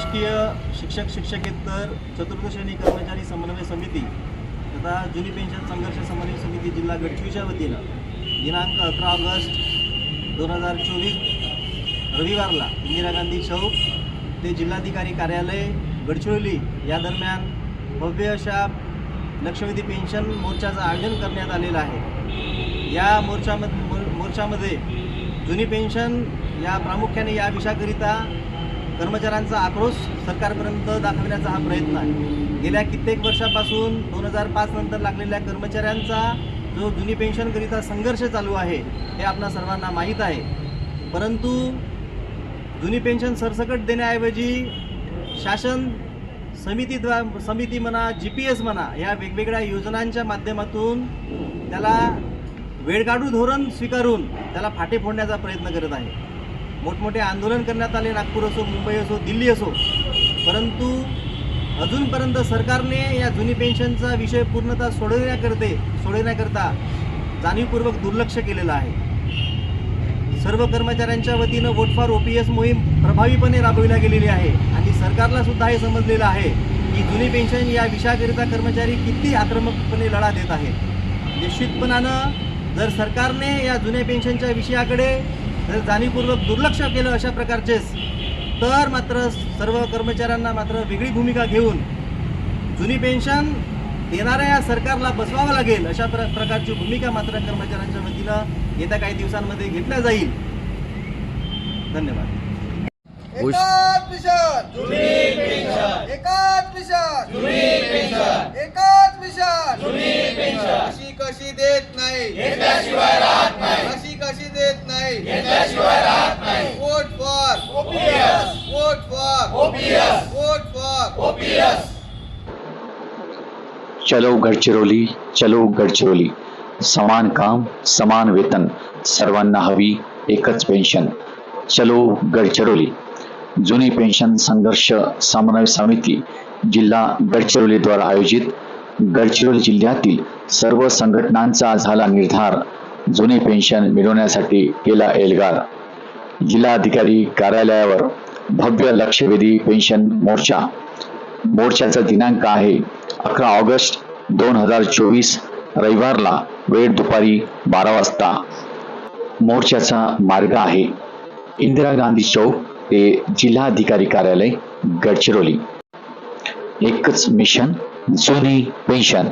शिक्षक शिक्षकेतर चतुर्थ श्रेणी कर्मचारी समन्वय समिती तथा जुनी पेन्शन संघर्ष समन्वय समिती जिल्हा गडचिरोलीच्या वतीनं दिनांक अकरा ऑगस्ट दोन हजार चोवीस रविवारला इंदिरा गांधी चौक ते जिल्हाधिकारी कार्यालय गडचिरोली या दरम्यान भव्य अशा लक्षवेधी पेन्शन मोर्चाचं आयोजन करण्यात आलेलं आहे. या मोर्चामध्ये मोर्चामध्ये जुनी पेन्शन या प्रामुख्याने या विषयाकरिता कर्मचाऱ्यांचा आक्रोश सरकारपर्यंत दाखवण्याचा हा प्रयत्न आहे. गेल्या कित्येक वर्षापासून दोन हजार पाच नंतर लागलेल्या कर्मचाऱ्यांचा जो जुनी पेन्शनकरिता संघर्ष चालू आहे हे आपणा सर्वांना माहीत आहे. परंतु जुनी पेन्शन सरसकट देण्याऐवजी शासन समितीद्वा समिती म्हणा जी पी एस म्हणा या वेगवेगळ्या योजनांच्या माध्यमातून त्याला वेळकाढू धोरण स्वीकारून त्याला फाटे फोडण्याचा प्रयत्न करत आहे. मोठमोठे आंदोलन करण्यात आले. नागपूर असो मुंबई असो दिल्ली असो. परंतु अजूनपर्यंत सरकारने या जुनी पेन्शनचा विषय पूर्णतः सोडवण्याकरते सोडवण्याकरता जाणीवपूर्वक दुर्लक्ष केलेलं आहे. सर्व कर्मचाऱ्यांच्या वतीनं वोट फॉर एस मोहीम प्रभावीपणे राबविल्या गेलेली आहे. आणि सरकारला सुद्धा हे समजलेलं आहे की जुनी पेन्शन या विषयाकरिता कर्मचारी किती आक्रमकपणे लढा देत आहेत. निश्चितपणानं जर सरकारने या जुन्या पेन्शनच्या विषयाकडे जर जाणीवपूर्वक दुर्लक्ष केलं अशा प्रकारचेच तर मात्र सर्व कर्मचाऱ्यांना मात्र वेगळी भूमिका घेऊन जुनी पेन्शन देणाऱ्या या सरकारला बसवावं लागेल अशा प्र प्रकारची भूमिका मात्र कर्मचाऱ्यांच्या वतीनं येत्या काही दिवसांमध्ये घेतल्या जाईल. धन्यवाद. एकाच मिशन. जुनी पेन्शन. एकाच मिशन. जुनी पेन्शन. एकाच मिशन. जुनी पेन्शन अशी कशी देत नाही घेतल्याशिवाय राहत नाही वोट चलो गडचिरोली चलो गडचिरोली. समान काम समान वेतन सर्वांना हवी एकच पेन्शन चलो गडचिरोली. जुनी पेन्शन संघर्ष समन्वय समिती जिल्हा गडचिरोलीद्वारा आयोजित. गडचिरोली जिल्ह्यातील सर्व संघटनांचा झाला निर्धार. जुनी पेन्शन मिळवण्यासाठी केला एल्गार. जिल्हाधिकारी कार्यालयावर भव्य लक्षवेधी पेन्शन मोर्चा. मोर्चाचा दिनांक आहे अकरा ऑगस्ट दोन हजार चोवीस रविवारला वेळ दुपारी बारा वाजता. मोर्चाचा मार्ग आहे इंदिरा गांधी चौक ते जिल्हाधिकारी कार्यालय गडचिरोली. एकच मिशन जुनी पेन्शन.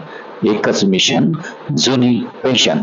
एकच मिशन जुनी पेन्शन.